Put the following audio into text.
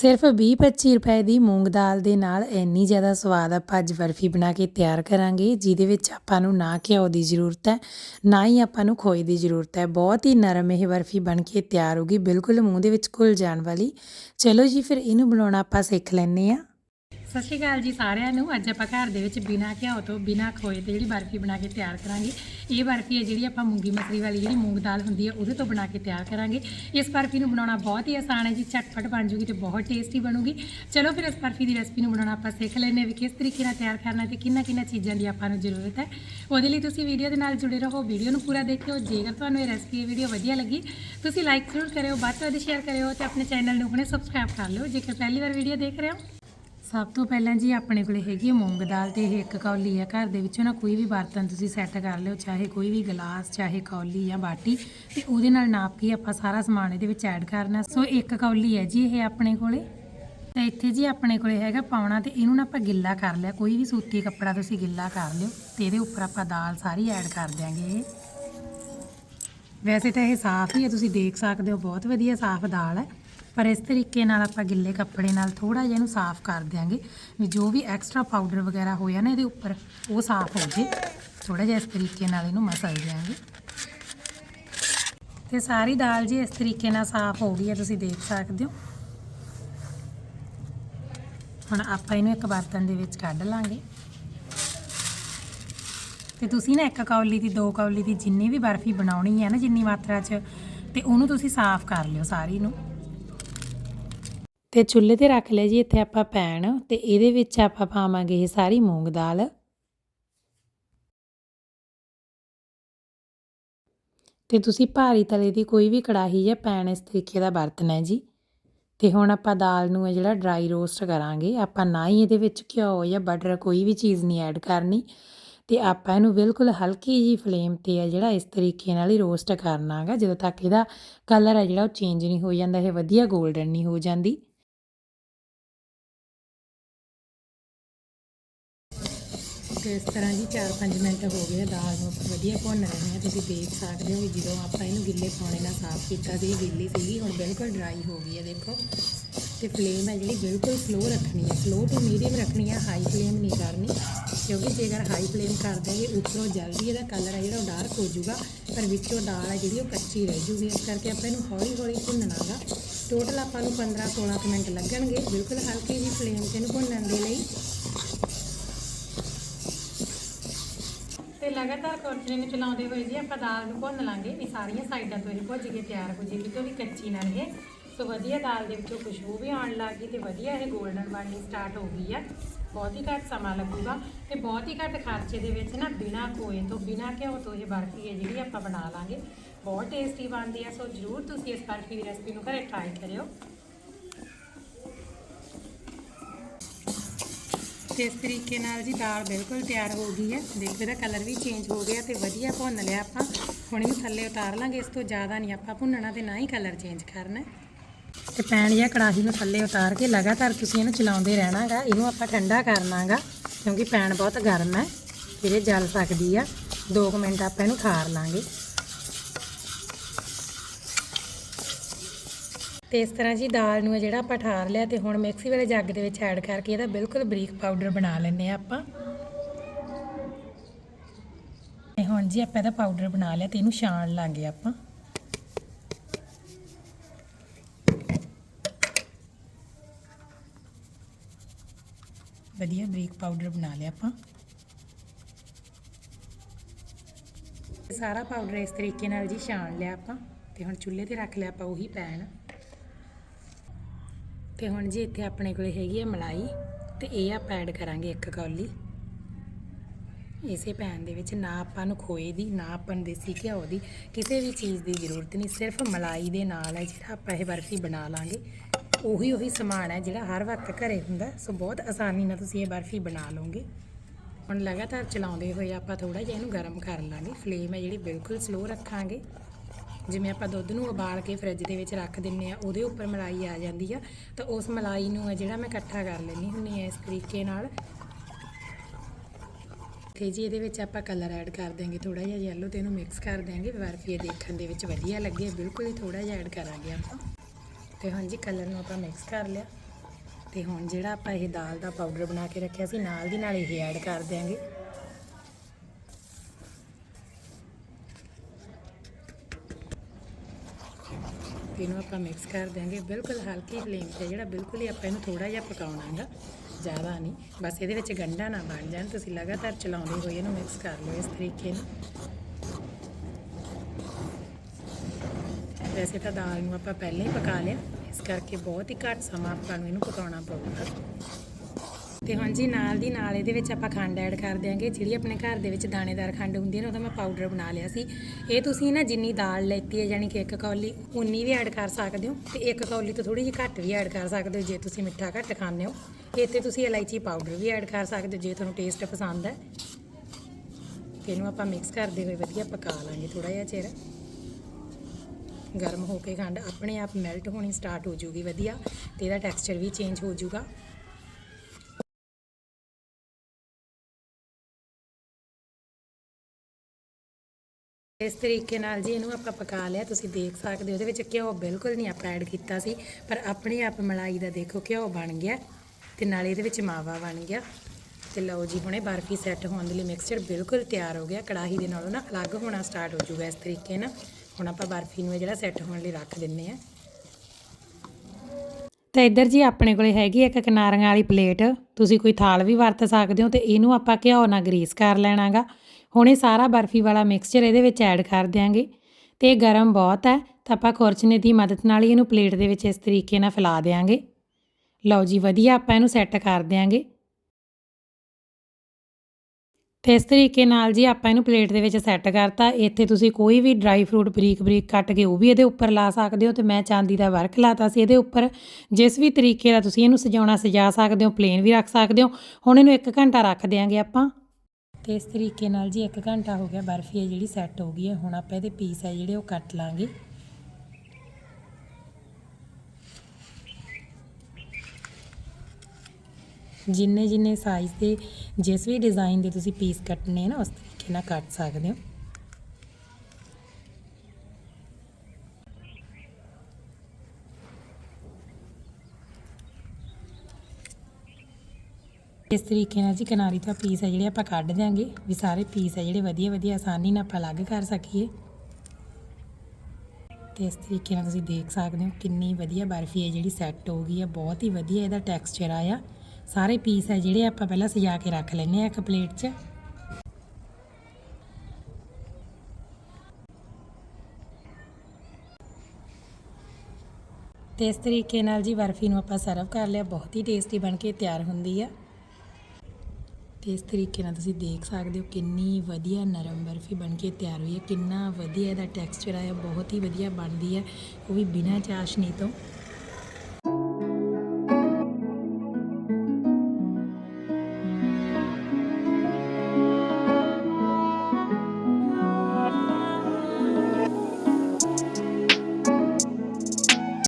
ਸਿਰਫ 20-25 ਰੁਪਏ ਦੀ ਮੂੰਗ ਦਾਲ ਦੇ ਨਾਲ ਇੰਨੀ ਜ਼ਿਆਦਾ ਸਵਾਦ ਆਪਾਂ ਅੱਜ ਬਰਫੀ ਬਣਾ ਕੇ ਤਿਆਰ ਕਰਾਂਗੇ, ਜਿਹਦੇ ਵਿੱਚ ਆਪਾਂ ਨੂੰ ਨਾ ਘਿਓ ਦੀ ਜ਼ਰੂਰਤ ਹੈ, ਨਾ ਹੀ ਆਪਾਂ ਨੂੰ ਖੋਏ ਦੀ ਜ਼ਰੂਰਤ ਹੈ। ਬਹੁਤ ਹੀ ਨਰਮ ਇਹ ਬਰਫੀ ਬਣ ਕੇ ਤਿਆਰ ਹੋਗੀ ਬਿਲਕੁਲ ਮੂੰਹ ਦੇ ਵਿੱਚ ਘੁਲ ਜਾਣ ਵਾਲੀ। ਚਲੋ ਜੀ, ਫਿਰ ਇਹਨੂੰ ਬਣਾਉਣਾ ਆਪਾਂ ਸਿੱਖ ਲੈਂਦੇ ਆ ਸਤਿ ਸ਼੍ਰੀ ਅਕਾਲ ਜੀ ਸਾਰਿਆਂ ਨੂੰ। ਅੱਜ ਆਪਾਂ ਘਰ ਦੇ ਵਿੱਚ ਬਿਨਾ ਘਿਓ ਤੋਂ ਬਿਨਾ ਖੋਏ ਤੇ ਜਿਹੜੀ ਬਰਫੀ ਬਣਾ ਕੇ ਤਿਆਰ ਕਰਾਂਗੇ। ਇਹ ਬਰਫੀ ਹੈ ਜਿਹੜੀ ਆਪਾਂ ਮੂੰਗੀ ਮਸਰੀ ਵਾਲੀ ਜਿਹੜੀ ਮੂੰਗ ਦਾਲ ਹੁੰਦੀ ਹੈ, ਉਹਦੇ ਤੋਂ ਬਣਾ ਕੇ ਤਿਆਰ ਕਰਾਂਗੇ। ਇਸ ਬਰਫੀ ਨੂੰ ਬਣਾਉਣਾ ਬਹੁਤ ਹੀ ਆਸਾਨ ਹੈ ਜੀ, ਝਟਪਟ ਬਣ ਜੂਗੀ ਤੇ ਬਹੁਤ ਟੇਸਟੀ ਬਣੂਗੀ। ਚਲੋ ਫਿਰ ਇਸ ਬਰਫੀ ਦੀ ਰੈਸਪੀ ਨੂੰ ਬਣਾਉਣਾ ਆਪਾਂ ਸਿੱਖ ਲੈਂਦੇ ਹਾਂ ਵੀ ਕਿਸ ਤਰੀਕੇ ਨਾਲ ਤਿਆਰ ਕਰਨਾ ਤੇ ਕਿੰਨਾ ਕਿੰਨਾ ਚੀਜ਼ਾਂ ਦੀ ਆਪਾਂ ਨੂੰ ਜ਼ਰੂਰਤ ਹੈ। ਉਹਦੇ ਲਈ ਤੁਸੀਂ ਵੀਡੀਓ ਦੇ ਨਾਲ ਜੁੜੇ ਰਹੋ ਵੀਡੀਓ ਨੂੰ ਪੂਰਾ ਦੇਖਿਓ। ਜੇਕਰ ਤੁਹਾਨੂੰ ਇਹ ਰੈਸਪੀ ਇਹ ਵੀਡੀਓ ਵਧੀਆ ਲੱਗੀ, ਤੁਸੀਂ ਲਾਈਕ ਜ਼ਰੂਰ ਕਰਿਓ, ਵੱਧ ਤੋਂ ਵੱਧ ਸ਼ੇਅਰ ਕਰਿਓ ਤੇ ਆਪਣੇ ਚੈਨਲ ਨੂੰ ਹੁਣੇ ਸਬਸਕ੍ਰਾਈਬ ਕਰ ਲਿਓ। ਜੇਕਰ ਪਹਿਲੀ ਵਾਰ ਵੀਡੀਓ ਦੇਖ ਰਹੇ ਹੋ ਸਭ ਤੋਂ ਪਹਿਲਾਂ ਜੀ ਆਪਣੇ ਕੋਲੇ ਹੈਗੀ ਹੈ ਮੂੰਗ ਦਾਲ ਤੇ ਇਹ ਇੱਕ ਕੌਲੀ ਹੈ ਘਰ ਦੇ ਵਿੱਚੋਂ ਨਾ ਕੋਈ ਵੀ ਬਰਤਨ ਤੁਸੀਂ ਸੈੱਟ ਕਰ ਲਿਓ, ਚਾਹੇ ਕੋਈ ਵੀ ਗਲਾਸ, ਚਾਹੇ ਕੌਲੀ ਜਾਂ ਬਾਟੀ, ਤੇ ਉਹਦੇ ਨਾਲ ਨਾਪ ਕੇ ਆਪਾਂ ਸਾਰਾ ਸਮਾਨ ਇਹਦੇ ਵਿੱਚ ਐਡ ਕਰਨਾ। ਸੋ ਇੱਕ ਕੌਲੀ ਹੈ ਜੀ ਇਹ ਆਪਣੇ ਕੋਲੇ। ਤਾਂ ਇੱਥੇ ਜੀ ਆਪਣੇ ਕੋਲੇ ਹੈਗਾ ਪਾਉਣਾ ਤੇ ਇਹਨੂੰ ਨਾ ਆਪਾਂ ਗਿੱਲਾ ਕਰ ਲਿਆ। ਕੋਈ ਵੀ ਸੂਤੀ ਕੱਪੜਾ ਤੁਸੀਂ ਗਿੱਲਾ ਕਰ ਲਿਓ ਤੇ ਇਹਦੇ ਉੱਪਰ ਆਪਾਂ ਦਾਲ ਸਾਰੀ ਐਡ ਕਰ ਦਿਆਂਗੇ ਇਹ। ਵੈਸੇ ਤਾਂ ਇਹ ਸਾਫ਼ ਹੀ ਹੈ ਤੁਸੀਂ ਦੇਖ ਸਕਦੇ ਹੋ, ਬਹੁਤ ਵਧੀਆ ਸਾਫ਼ ਦਾਲ ਹੈ ਪਰ ਇਸ ਤਰੀਕੇ ਨਾਲ ਆਪਾਂ ਗਿੱਲੇ ਕੱਪੜੇ ਨਾਲ ਥੋੜਾ ਜਿਹਾ ਇਹਨੂੰ ਸਾਫ਼ ਕਰ ਦਿਆਂਗੇ। ਵੀ ਜੋ ਵੀ ਐਕਸਟਰਾ ਪਾਊਡਰ ਵਗੈਰਾ ਹੋਇਆ ਨਾ ਇਹਦੇ ਉੱਪਰ, ਉਹ ਸਾਫ਼ ਹੋ ਜੇ। ਥੋੜਾ ਜਿਹਾ ਇਸ ਤਰੀਕੇ ਨਾਲ ਇਹਨੂੰ ਮਸਲ ਦਿਆਂਗੇ। ਤੇ ਸਾਰੀ ਦਾਲ ਜੀ ਇਸ ਤਰੀਕੇ ਨਾਲ ਸਾਫ਼ ਹੋ ਗਈ ਹੈ, ਤੁਸੀਂ ਦੇਖ ਸਕਦੇ ਹੋ। ਹੁਣ ਆਪਾਂ ਇਹਨੂੰ ਇੱਕ ਬਰਤਨ ਦੇ ਵਿੱਚ ਕੱਢ ਲਾਂਗੇ। ਤੇ ਤੁਸੀਂ ਨਾ ਇੱਕ ਕੌਲੀ ਦੀ, ਦੋ ਕੌਲੀ ਦੀ ਜਿੰਨੀ ਵੀ ਬਰਫੀ ਬਣਾਉਣੀ ਹੈ ਨਾ, ਜਿੰਨੀ ਮਾਤਰਾ 'ਚ, ਤੇ ਉਹਨੂੰ ਤੁਸੀਂ ਸਾਫ਼ ਕਰ ਲਿਓ ਸਾਰੀ ਨੂੰ। ਤੇ ਚੁੱਲ੍ਹੇ ਤੇ ਰੱਖ ਲਿਆ ਜੀ, ਇੱਥੇ ਆਪਾਂ ਪੈਣ ਤੇ ਇਹਦੇ ਵਿੱਚ ਆਪਾਂ ਪਾਵਾਂਗੇ ਇਹ ਸਾਰੀ ਮੂੰਗ ਦਾਲ। ਤੇ ਤੁਸੀਂ ਭਾਰੀ ਤਲੇ ਦੀ ਕੋਈ ਵੀ ਕੜਾਹੀ ਜਾਂ ਪੈਣ ਇਸ ਤਰੀਕੇ ਦਾ ਵਰਤਣਾ ਹੈ ਜੀ। ਤੇ ਹੁਣ ਆਪਾਂ ਦਾਲ ਨੂੰ ਹੈ ਜਿਹੜਾ ਡਰਾਈ ਰੋਸਟ ਕਰਾਂਗੇ, ਆਪਾਂ ਨਾ ਹੀ ਇਹਦੇ ਵਿੱਚ ਘਿਓ ਜਾਂ ਬਟਰ ਕੋਈ ਵੀ ਚੀਜ਼ ਨਹੀਂ ਐਡ ਕਰਨੀ। ਤੇ ਆਪਾਂ ਇਹਨੂੰ ਬਿਲਕੁਲ ਹਲਕੀ ਜੀ ਫਲੇਮ ਤੇ ਹੈ ਜਿਹੜਾ ਇਸ ਤਰੀਕੇ ਨਾਲ ਹੀ ਰੋਸਟ ਕਰਨਾ ਹੈਗਾ, ਜਦੋਂ ਤੱਕ ਇਹਦਾ ਕਲਰ ਹੈ ਜਿਹੜਾ ਉਹ ਚੇਂਜ ਨਹੀਂ ਹੋ ਜਾਂਦਾ, ਇਹ ਵਧੀਆ 골ਡਨ ਨਹੀਂ ਹੋ ਜਾਂਦੀ। ਇਸ ਤਰ੍ਹਾਂ ਜੀ 4-5 ਮਿੰਟ ਹੋ ਗਏ ਦਾਲ ਨੂੰ ਆਪਾਂ ਵਧੀਆ ਭੁੰਨ ਰਹੇ ਹਾਂ, ਤੁਸੀਂ ਦੇਖ ਸਕਦੇ ਹੋ ਵੀ ਜਦੋਂ ਆਪਾਂ ਇਹਨੂੰ ਗਿੱਲੇ ਪਾਉਣੇ ਨਾਲ ਸਾਫ਼ ਕੀਤਾ ਸੀ ਗਿੱਲੀ ਸੀਗੀ, ਹੁਣ ਬਿਲਕੁਲ ਡਰਾਈ ਹੋ ਗਈ ਹੈ ਦੇਖੋ। ਤੇ ਫਲੇਮ ਹੈ ਜਿਹੜੀ ਬਿਲਕੁਲ ਸਲੋ ਰੱਖਣੀ ਹੈ ਸਲੋ ਟੂ ਮੀਡੀਅਮ ਰੱਖਣੀ ਹੈ ਹਾਈ ਫਲੇਮ ਨਹੀਂ ਕਰਨੀ, ਕਿਉਂਕਿ ਜੇਕਰ ਹਾਈ ਫਲੇਮ ਕਰ ਦਾਂਗੇ, ਉੱਪਰੋਂ ਜਲਦੀ ਇਹਦਾ ਕਲਰ ਹੈ ਜਿਹੜਾ ਉਹ ਡਾਰਕ ਹੋ ਜਾਊਗਾ, ਪਰ ਵਿੱਚੋਂ ਦਾਲ ਹੈ ਜਿਹੜੀ ਉਹ ਕੱਚੀ ਰਹਿ ਜੂਗੀ ਇਸ ਕਰਕੇ ਆਪਾਂ ਇਹਨੂੰ ਹੌਲੀ ਹੌਲੀ ਭੁੰਨਣਾਗਾ। ਟੋਟਲ ਆਪਾਂ ਨੂੰ 15-16 ਮਿੰਟ ਲੱਗਣਗੇ, ਬਿਲਕੁਲ ਹਲਕੀ ਜੀ ਫਲੇਮ ਤੇ ਇਹਨੂੰ ਭੁੰਨਣ ਦੇ ਲਈ। ਤੇ ਲਗਾਤਾਰ ਕੋਚਰੇ ਨੂੰ ਚਲਾਉਂਦੇ ਹੋਏ ਜੀ ਆਪਾਂ ਦਾਲ ਨੂੰ ਭੁੰਨ ਲਾਂਗੇ। ਵੀ ਸਾਰੀਆਂ ਸਾਈਡਾਂ ਤੋਂ ਇਹ ਭੁੱਜ ਕੇ ਤਿਆਰ ਹੋ ਜੇ ਕਿਤੋਂ ਵੀ ਕੱਚੀ ਨਾ ਰਹੇ। ਸੋ ਵਧੀਆ ਦਾਲ ਦੇ ਵਿੱਚੋਂ ਖੁਸ਼ਬੂ ਵੀ ਆਉਣ ਲੱਗ ਗਈ ਤੇ ਵਧੀਆ ਇਹ 골ਡਨ ਬਣਨੀ ਸਟਾਰਟ ਹੋ ਗਈ ਆ। ਬਹੁਤ ਹੀ ਘੱਟ ਸਮਾਂ ਲੱਗੂਗਾ ਤੇ ਬਹੁਤ ਹੀ ਘੱਟ ਖਰਚੇ ਦੇ ਵਿੱਚ ਨਾ ਬਿਨਾ ਕੋਏ ਤੋਂ, ਬਿਨਾ ਘਿਓ ਤੋਂ ਇਹ ਬਰਫੀ ਹੈ ਜਿਹੜੀ ਆਪਾਂ ਬਣਾ ਲਾਂਗੇ। ਬਹੁਤ ਟੇਸਟੀ ਬਣਦੀ ਆ, ਸੋ ਜਰੂਰ ਤੁਸੀਂ ਇਸ ਬਰਫੀ ਦੀ ਰੈਸਪੀ ਨੂੰ ਘਰੇ ਟਰਾਈ ਕਰਿਓ। ਇਸ ਤਰੀਕੇ ਨਾਲ ਜੀ ਦਾਲ ਬਿਲਕੁਲ ਤਿਆਰ ਹੋ ਗਈ ਹੈ ਦੇਖੋ ਇਹਦਾ ਕਲਰ ਵੀ ਚੇਂਜ ਹੋ ਗਿਆ ਤੇ ਵਧੀਆ ਭੁੰਨ ਲਿਆ ਆਪਾਂ। ਹੁਣ ਇਹਨੂੰ ਥੱਲੇ ਉਤਾਰ ਲਾਂਗੇ, ਇਸ ਤੋਂ ਜ਼ਿਆਦਾ ਨਹੀਂ ਆਪਾਂ ਭੁੰਨਣਾ ਤੇ ਨਾ ਹੀ ਕਲਰ ਚੇਂਜ ਕਰਨਾ। ਤੇ ਪੈਣ ਜਾਂ ਕੜਾਹੀ ਨੂੰ ਥੱਲੇ ਉਤਾਰ ਕੇ ਲਗਾਤਾਰ ਤੁਸੀਂ ਇਹਨੂੰ ਚਲਾਉਂਦੇ ਰਹਿਣਾਗਾ ਇਹਨੂੰ ਆਪਾਂ ਠੰਡਾ ਕਰਨਾਗਾ ਕਿਉਂਕਿ ਪੈਣ ਬਹੁਤ ਗਰਮ ਹੈ, ਫਿਰ ਇਹ ਜਲ ਸਕਦੀ ਆ। 2 ਮਿੰਟ ਆਪਾਂ ਇਹਨੂੰ ਠਾਰ ਲਾਂਗੇ। ਤੇ ਇਸ ਤਰ੍ਹਾਂ ਜੀ ਦਾਲ ਨੂੰ ਜਿਹੜਾ ਆਪਾਂ ਠਾਰ ਲਿਆ ਤੇ ਹੁਣ ਮਿਕਸੀ ਵਾਲੇ ਜੱਗ ਦੇ ਵਿੱਚ ਐਡ ਕਰਕੇ ਇਹਦਾ ਬਿਲਕੁਲ ਬਰੀਕ ਪਾਊਡਰ ਬਣਾ ਲੈਂਦੇ ਆ ਆਪਾਂ। ਤੇ ਹੁਣ ਜੀ ਆਪਾਂ ਇਹਦਾ ਪਾਊਡਰ ਬਣਾ ਲਿਆ ਤੇ ਇਹਨੂੰ ਛਾਣ ਲਾਂਗੇ ਆਪਾਂ। ਵਧੀਆ ਬਰੀਕ ਪਾਊਡਰ ਬਣਾ ਲਿਆ ਆਪਾਂ। ਸਾਰਾ ਪਾਊਡਰ ਇਸ ਤਰੀਕੇ ਨਾਲ ਜੀ ਛਾਣ ਲਿਆ ਆਪਾਂ ਤੇ ਹੁਣ ਚੁੱਲ੍ਹੇ ਤੇ ਰੱਖ ਲਿਆ ਆਪਾਂ ਉਹੀ ਪੈਨ ਤੇ ਹੁਣ ਜੀ ਇੱਥੇ ਆਪਣੇ ਕੋਲੇ ਹੈਗੀ ਹੈ ਮਲਾਈ ਤੇ ਇਹ ਆਪਾਂ ਐਡ ਕਰਾਂਗੇ ਇੱਕ ਕੌਲੀ। ਇਸੇ ਪੈਨ ਦੇ ਵਿੱਚ ਨਾ ਆਪਾਂ ਨੂੰ ਖੋਏ ਦੀ, ਨਾ ਆਪਾਂ ਨੂੰ ਦੇਸੀ ਘਿਓ ਦੀ, ਕਿਸੇ ਵੀ ਚੀਜ਼ ਦੀ ਜ਼ਰੂਰਤ ਨਹੀਂ, ਸਿਰਫ ਮਲਾਈ ਦੇ ਨਾਲ ਹੈ ਜਿਹੜਾ ਆਪਾਂ ਇਹ ਬਰਫੀ ਬਣਾ ਲਾਂਗੇ। ਉਹੀ ਉਹੀ ਸਮਾਨ ਹੈ ਜਿਹੜਾ ਹਰ ਵਕਤ ਘਰੇ ਹੁੰਦਾ, ਸੋ ਬਹੁਤ ਆਸਾਨੀ ਨਾਲ ਤੁਸੀਂ ਇਹ ਬਰਫੀ ਬਣਾ ਲਓਗੇ। ਹੁਣ ਲਗਾਤਾਰ ਚਲਾਉਂਦੇ ਹੋਏ ਆਪਾਂ ਥੋੜਾ ਜਿਹਾ ਇਹਨੂੰ ਗਰਮ ਕਰ ਲਾਂਗੇ। ਫਲੇਮ ਹੈ ਜਿਹੜੀ ਬਿਲਕੁਲ ਸਲੋ ਰੱਖਾਂਗੇ। ਜਿਵੇਂ ਆਪਾਂ ਦੁੱਧ ਨੂੰ ਉਬਾਲ ਕੇ ਫ੍ਰਿਜ ਦੇ ਵਿੱਚ ਰੱਖ ਦਿੰਨੇ ਆ ਉਹਦੇ ਉੱਪਰ ਮਲਾਈ ਆ ਜਾਂਦੀ ਆ। ਤਾਂ ਉਸ ਮਲਾਈ ਨੂੰ ਹੈ ਜਿਹੜਾ ਮੈਂ ਇਕੱਠਾ ਕਰ ਲੈਣੀ ਹੁੰਨੀ ਆ ਇਸ ਤਰੀਕੇ ਨਾਲ। ਤੇ ਜੀ ਇਹਦੇ ਵਿੱਚ ਆਪਾਂ ਕਲਰ ਐਡ ਕਰ ਦਿਆਂਗੇ ਥੋੜਾ ਜਿਹਾ ਯੈਲੋ ਤੇ ਇਹਨੂੰ ਮਿਕਸ ਕਰ ਦਿਆਂਗੇ। ਬਰਫੀ ਇਹ ਦੇਖਣ ਦੇ ਵਿੱਚ ਵਧੀਆ ਲੱਗੇ, ਬਿਲਕੁਲ ਹੀ ਥੋੜਾ ਜਿਹਾ ਐਡ ਕਰਾਂਗੇ ਆਪਾਂ। ਤੇ ਹੁਣ ਜੀ ਕਲਰ ਨੂੰ ਆਪਾਂ ਮਿਕਸ ਕਰ ਲਿਆ। ਤੇ ਹੁਣ ਜਿਹੜਾ ਆਪਾਂ ਇਹ ਦਾਲ ਦਾ ਪਾਊਡਰ ਬਣਾ ਕੇ ਰੱਖਿਆ ਸੀ, ਨਾਲ ਦੀ ਨਾਲ ਇਹ ਐਡ ਕਰ ਦਿਆਂਗੇ। ਤੇ ਇਹਨੂੰ ਆਪਾਂ ਮਿਕਸ ਕਰ ਦਿਆਂਗੇ। ਬਿਲਕੁਲ ਹਲਕੀ ਫਲੇਮ ਤੇ ਜਿਹੜਾ ਬਿਲਕੁਲ ਹੀ ਆਪਾਂ ਇਹਨੂੰ ਥੋੜਾ ਜਿਹਾ ਪਕਾਉਣਾ ਪਕਾਉਣਾਗਾ ਜ਼ਿਆਦਾ ਨਹੀਂ। ਬਸ ਇਹਦੇ ਵਿੱਚ ਗੰਢਾ ਨਾ ਬਣ ਜਾਣ। ਤੁਸੀਂ ਲਗਾਤਾਰ ਚਲਾਉਂਦੇ ਹੋਏ ਇਹਨੂੰ ਮਿਕਸ ਕਰ ਲਓ ਇਸ ਤਰੀਕੇ ਨਾਲ। ਵੈਸੇ ਤਾਂ ਦਾਲ ਨੂੰ ਆਪਾਂ ਪਹਿਲਾਂ ਹੀ ਪਕਾ ਲਿਆ। ਇਸ ਕਰਕੇ ਬਹੁਤ ਹੀ ਘੱਟ ਸਮਾਂ ਆਪਾਂ ਨੂੰ ਇਹਨੂੰ ਪਕਾਉਣਾ ਪਊਗਾ। ਤੇ ਹਾਂਜੀ ਨਾਲ ਦੀ ਨਾਲ ਇਹਦੇ ਵਿੱਚ ਆਪਾਂ ਖੰਡ ਐਡ ਕਰ ਦਿਆਂਗੇ। ਜਿਹੜੀ ਆਪਣੇ ਘਰ ਦੇ ਵਿੱਚ ਦਾਣੇਦਾਰ ਖੰਡ ਹੁੰਦੀ ਹੈ ਨਾ, ਉਹਦਾ ਮੈਂ ਪਾਊਡਰ ਬਣਾ ਲਿਆ ਸੀ। ਇਹ ਤੁਸੀਂ ਨਾ ਜਿੰਨੀ ਦਾਲ ਲੈਤੀ ਹੈ, ਯਾਨੀ ਕਿ ਇੱਕ ਕੌਲੀ, ਉਨੀ ਵੀ ਐਡ ਕਰ ਸਕਦੇ ਹੋ ਤੇ ਇੱਕ ਕੌਲੀ ਤੋਂ ਥੋੜੀ ਜਿਹੀ ਘੱਟ ਵੀ ਐਡ ਕਰ ਸਕਦੇ ਹੋ ਜੇ ਤੁਸੀਂ ਮਿੱਠਾ ਘੱਟ ਖਾਂਦੇ ਹੋ। ਇੱਥੇ ਤੁਸੀਂ ਇਲਾਇਚੀ ਪਾਊਡਰ ਵੀ ਐਡ ਕਰ ਸਕਦੇ ਹੋ ਜੇ ਤੁਹਾਨੂੰ ਟੇਸਟ ਪਸੰਦ ਹੈ। ਤੇ ਇਹਨੂੰ ਆਪਾਂ ਮਿਕਸ ਕਰਦੇ ਹੋਏ ਵਧੀਆ ਪਕਾ ਲਾਂਗੇ ਥੋੜਾ ਜਿਹਾ ਚਿਰ। ਗਰਮ ਹੋ ਕੇ ਖੰਡ ਆਪਣੇ ਆਪ ਮੈਲਟ ਹੋਣੀ ਸਟਾਰਟ ਹੋ ਜੂਗੀ ਵਧੀਆ ਤੇ ਇਹਦਾ ਟੈਕਸਚਰ ਵੀ ਚੇਂਜ ਹੋ ਜੂਗਾ। ਇਸ ਤਰੀਕੇ ਨਾਲ ਜੀ ਇਹਨੂੰ ਆਪਾਂ ਪਕਾ ਲਿਆ, ਤੁਸੀਂ ਦੇਖ ਸਕਦੇ ਹੋ, ਇਹਦੇ ਵਿੱਚ ਘਿਓ ਬਿਲਕੁਲ ਨਹੀਂ ਆਪਾਂ ਐਡ ਕੀਤਾ ਸੀ, ਪਰ ਆਪਣੇ ਆਪ ਮਲਾਈ ਦਾ ਦੇਖੋ ਘਿਓ ਬਣ ਗਿਆ ਤੇ ਨਾਲੇ ਇਹਦੇ ਵਿੱਚ ਮਾਵਾ ਬਣ ਗਿਆ। ਤੇ ਲਓ ਜੀ, ਹੁਣੇ ਬਰਫੀ ਸੈੱਟ ਹੋਣ ਦੇ ਲਈ ਮਿਕਸਚਰ ਬਿਲਕੁਲ ਤਿਆਰ ਹੋ ਗਿਆ, ਕੜਾਹੀ ਦੇ ਨਾਲੋਂ ਨਾ ਅਲੱਗ ਹੋਣਾ ਸਟਾਰਟ ਹੋ ਜੂਗਾ ਇਸ ਤਰੀਕੇ ਨਾਲ। ਹੁਣ ਆਪਾਂ ਬਰਫੀ ਨੂੰ ਜਿਹੜਾ ਸੈੱਟ ਹੋਣ ਲਈ ਰੱਖ ਦਿੰਨੇ ਆ ਤਾਂ ਇੱਧਰ ਜੀ ਆਪਣੇ ਕੋਲੇ ਹੈਗੀ ਇੱਕ ਕਿਨਾਰੀਆਂ ਵਾਲੀ ਪਲੇਟ ਤੁਸੀਂ ਕੋਈ ਥਾਲ ਵੀ ਵਰਤ ਸਕਦੇ ਹੋ ਤੇ ਇਹਨੂੰ ਆਪਾਂ ਘਿਓ ਨਾਲ ਗਰੀਸ ਕਰ ਲੈਣਾਗਾ। ਹੁਣ ਇਹ ਸਾਰਾ ਬਰਫੀ ਵਾਲਾ ਮਿਕਸਚਰ ਇਹਦੇ ਵਿੱਚ ਐਡ ਕਰ ਦਿਆਂਗੇ। ਤੇ ਗਰਮ ਬਹੁਤ ਹੈ, ਤਾਂ ਆਪਾਂ ਖੁਰਚਨੇ ਦੀ ਮਦਦ ਨਾਲ ਹੀ ਇਹਨੂੰ ਪਲੇਟ ਦੇ ਵਿੱਚ ਇਸ ਤਰੀਕੇ ਨਾਲ ਫੈਲਾ ਦਿਆਂਗੇ। ਲਓ ਜੀ, ਵਧੀਆ ਆਪਾਂ ਇਹਨੂੰ ਸੈੱਟ ਕਰ ਦਿਆਂਗੇ। ਤੇ ਇਸ ਤਰੀਕੇ ਨਾਲ ਜੀ ਆਪਾਂ ਇਹਨੂੰ ਪਲੇਟ ਦੇ ਵਿੱਚ ਸੈੱਟ ਕਰਤਾ। ਇੱਥੇ ਤੁਸੀਂ ਕੋਈ ਵੀ ਡਰਾਈ ਫਰੂਟ ਬਰੀਕ ਬਰੀਕ ਕੱਟ ਕੇ ਉਹ ਵੀ ਇਹਦੇ ਉੱਪਰ ਲਾ ਸਕਦੇ ਹੋ ਤੇ ਮੈਂ ਚਾਂਦੀ ਦਾ ਵਰਕ ਲਾਤਾ ਸੀ ਇਹਦੇ ਉੱਪਰ। ਜਿਸ ਵੀ ਤਰੀਕੇ ਦਾ ਤੁਸੀਂ ਇਹਨੂੰ ਸਜਾਉਣਾ ਸਜਾ ਸਕਦੇ ਹੋ ਪਲੇਨ ਵੀ ਰੱਖ ਸਕਦੇ ਹੋ। ਹੁਣ ਇਹਨੂੰ 1 ਘੰਟਾ ਰੱਖ ਦਿਆਂਗੇ ਆਪਾਂ। ਤੇ ਇਸ ਤਰੀਕੇ ਨਾਲ ਜੀ 1 ਘੰਟਾ ਹੋ ਗਿਆ ਬਰਫੀ ਹੈ ਜਿਹੜੀ ਸੈੱਟ ਹੋ ਗਈ ਹੈ। ਹੁਣ ਆਪਾਂ ਇਹਦੇ ਪੀਸ ਹੈ ਜਿਹੜੇ ਉਹ ਕੱਟ ਲਾਂਗੇ। ਜਿੰਨੇ ਜਿੰਨੇ ਸਾਈਜ਼ ਦੇ ਜਿਸ ਵੀ ਡਿਜ਼ਾਈਨ ਦੇ ਤੁਸੀਂ ਪੀਸ ਕੱਟਨੇ ਨਾ, ਉਸ ਤਰੀਕੇ ਨਾਲ ਕੱਟ ਸਕਦੇ ਹੋ। ਇਸ ਤਰੀਕੇ ਨਾਲ ਜੀ ਕਿਨਾਰੀ ਤੋਂ ਪੀਸ ਹੈ ਜਿਹੜੇ ਆਪਾਂ ਕੱਢ ਦਿਆਂਗੇ, ਵੀ ਸਾਰੇ ਪੀਸ ਹੈ ਜਿਹੜੇ ਵਧੀਆ ਵਧੀਆ ਆਸਾਨੀ ਨਾਲ ਆਪਾਂ ਅਲੱਗ ਕਰ ਸਕੀਏ। ਤੇ ਇਸ ਤਰੀਕੇ ਨਾਲ ਤੁਸੀਂ ਦੇਖ ਸਕਦੇ ਹੋ ਕਿੰਨੀ ਵਧੀਆ ਬਰਫੀ ਹੈ ਜਿਹੜੀ ਸੈੱਟ ਹੋ ਗਈ ਹੈ, ਬਹੁਤ ਹੀ ਵਧੀਆ ਇਹਦਾ ਟੈਕਸਚਰ ਆਇਆ। ਸਾਰੇ ਪੀਸ ਹੈ ਜਿਹੜੇ ਆਪਾਂ ਪਹਿਲਾਂ ਸਜਾ ਕੇ ਰੱਖ ਲੈਨੇ ਆ ਇੱਕ ਪਲੇਟ 'ਚ। ਤੇ ਇਸ ਤਰੀਕੇ ਨਾਲ ਜੀ ਬਰਫੀ ਨੂੰ ਆਪਾਂ ਸਰਵ ਕਰ ਲਿਆ, ਬਹੁਤ ਹੀ ਟੇਸਟੀ ਬਣ ਕੇ ਤਿਆਰ ਹੁੰਦੀ ਆ। ਤੇ ਇਸ ਤਰੀਕੇ ਨਾਲ ਤੁਸੀਂ ਦੇਖ ਸਕਦੇ ਹੋ ਕਿੰਨੀ ਵਧੀਆ ਨਰਮ ਬਰਫੀ ਬਣ ਕੇ ਤਿਆਰ ਹੋਈ ਹੈ, ਕਿੰਨਾ ਵਧੀਆ ਇਹਦਾ ਟੈਕਸਚਰ ਆਇਆ, ਬਹੁਤ ਹੀ ਵਧੀਆ ਬਣਦੀ ਹੈ, ਉਹ ਵੀ ਬਿਨਾਂ ਚਾਸ਼ਨੀ ਤੋਂ।